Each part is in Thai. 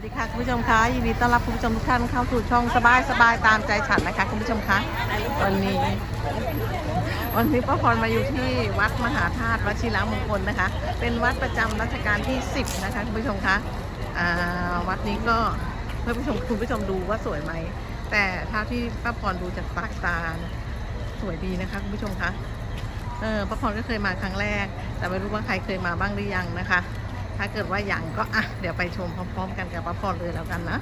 วัสดีค่ะคุณผู้ชมคะยินดีต้อนรับคุณผู้ชมทุกท่านเข้าสู่ช่องสบายสบายตามใจฉันนะคะคุณผู้ชมคะวันนี้ วันนี้ป้าพรมาอยู่ที่วัดมหาธาตุวชิรมงคลนะคะ เป็นวัดประจำรัชกาลที่ 10 นะคะคุณผู้ชมคะวัดนี้ก็เพื่อผู้ชมคุณผู้ชมดูว่าสวยไหม แต่เท่าที่ป้าพรดูจากสายตาสวยดีนะคะคุณผู้ชมคะเออป้าพรก็เคยมาครั้งแรก แต่ไม่รู้ว่าใครเคยมาบ้างหรือยังนะคะ ถ้าเกิดว่าอยังก็อะเดี๋ยวไปชมพร้อม ๆ กันกับป้าพรเลยแล้วกันนะ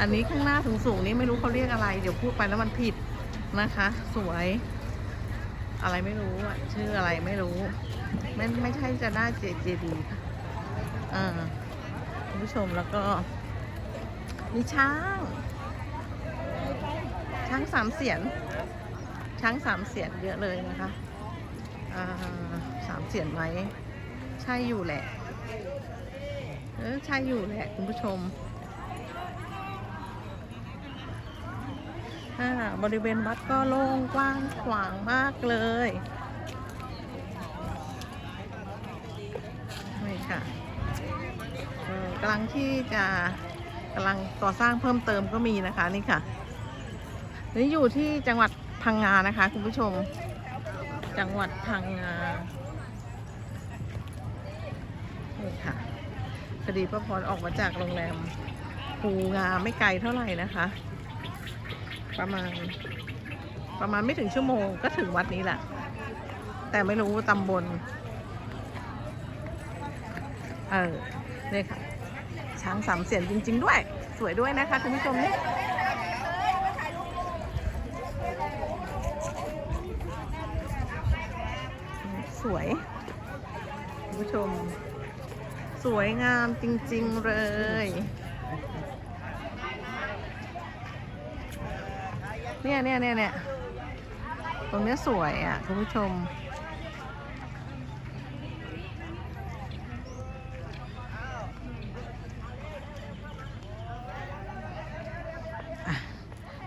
อันนี้ข้างหน้าสูงๆนี้ไม่รู้เขาเรียกอะไร เดี๋ยวพูดไปแล้วมันผิดนะคะ สวย อะไรไม่รู้อะชื่ออะไรไม่รู้ไม่ไม่ใช่จะได้เจเจดีค่ะอ่าคุณผู้ชมแล้วก็มีช้าง ช้างสามเสียน ช้างสามเสียนเยอะเลยนะคะอ่าสามเสียนไหมใช่อยู่แหละ เออใช่อยู่แหละคุณผู้ชมอ่าบริเวณวัดก็โล่งกว้างขวางมากเลยนี่ค่ะเออกำลังที่จะกำลังก่อสร้างเพิ่มเติมก็มีนะคะนี่ค่ะ นี่อยู่ที่จังหวัดพังงานะคะ คุณผู้ชม จังหวัดพังงา นี่ค่ะพอดีป้าพรออกมาจากโรงแรมภูงาไม่ไกลเท่าไหร่นะคะ ประมาณ ประมาณไม่ถึงชั่วโมงก็ถึงวัดนี้แหละ แต่ไม่รู้ตำบล เออเนี่ยค่ะ ช้างสามเสียนจริง ๆ ด้วย สวยด้วยนะคะคุณผู้ชมนี่สวยคุณผู้ชม สวยงามจริง ๆ เลย เนี่ยเนี่ยเนี่ยเนี่ยตรงนี้สวยอะ คุณผู้ชม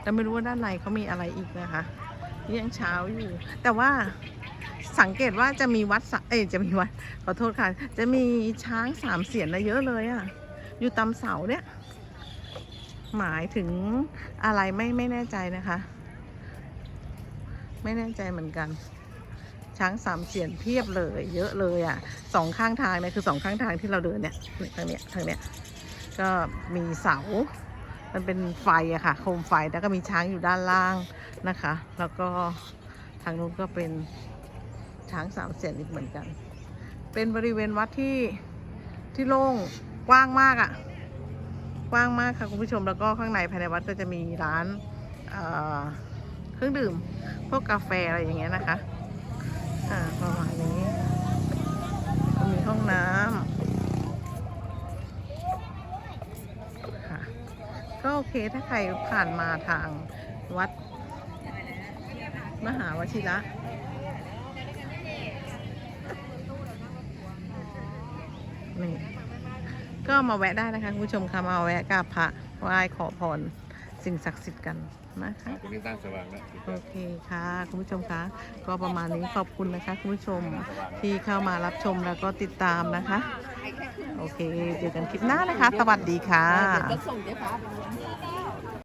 แต่ไม่รู้ว่าด้านในเขามีอะไรอีกนะคะยังเช้าอยู่ แต่ว่า สังเกตว่าจะมีวัดเอ้จะมีวัดขอโทษค่ะ จะมีช้างสามเสียนนะเยอะเลยอะ่ะ อยู่ตามเสาเนี่ย หมายถึงอะไรไม่ไม่แน่ใจนะคะ ไม่แน่ใจเหมือนกัน ช้างสามเสียนเพียบเลย เยอะเลยอะ่ะสองข้างทางเนี่ยคือสองข้างทางที่เราเดินเนี่ยทางเนี้ยทางเนี้ยก็มีเสามันเป็นไฟอะค่ะโคมไฟแล้วก็มีช้างอยู่ด้านล่างนะคะ แล้วก็ทางนู้นก็เป็น ช้างสามเสียนอีกเหมือนกัน เป็นบริเวณวัดที่ที่โล่งกว้างมากอะ่ะ กว้างมากค่ะคุณผู้ชมแล้วก็ข้างในภายในวัดก็จะมีร้านเอ่อเครื่องดื่ม พวกกาแฟอะไรอย่างเงี้ยนะคะอ่าประมาณนี้มีห้องน้ำค่ะก็โอเคถ้าใครผ่านมาทางวัดมหาวชิระ นี่ก็มาแวะได้นะคะคุณผู้ชมค่ะมาแวะกราบพระไหว้ขอพรสิ่งศักดิ์สิทธิ์กันนะคะตรงนี้ตั้งสว่างแล้วโอเคค่ะคุณผู้ชมคะก็ประมาณนี้ขอบคุณนะคะคุณผู้ชมที่เข้ามารับชมแล้วก็ติดตามนะคะ โอเคเจอกันคลิปหน้านะคะ สวัสดีค่ะ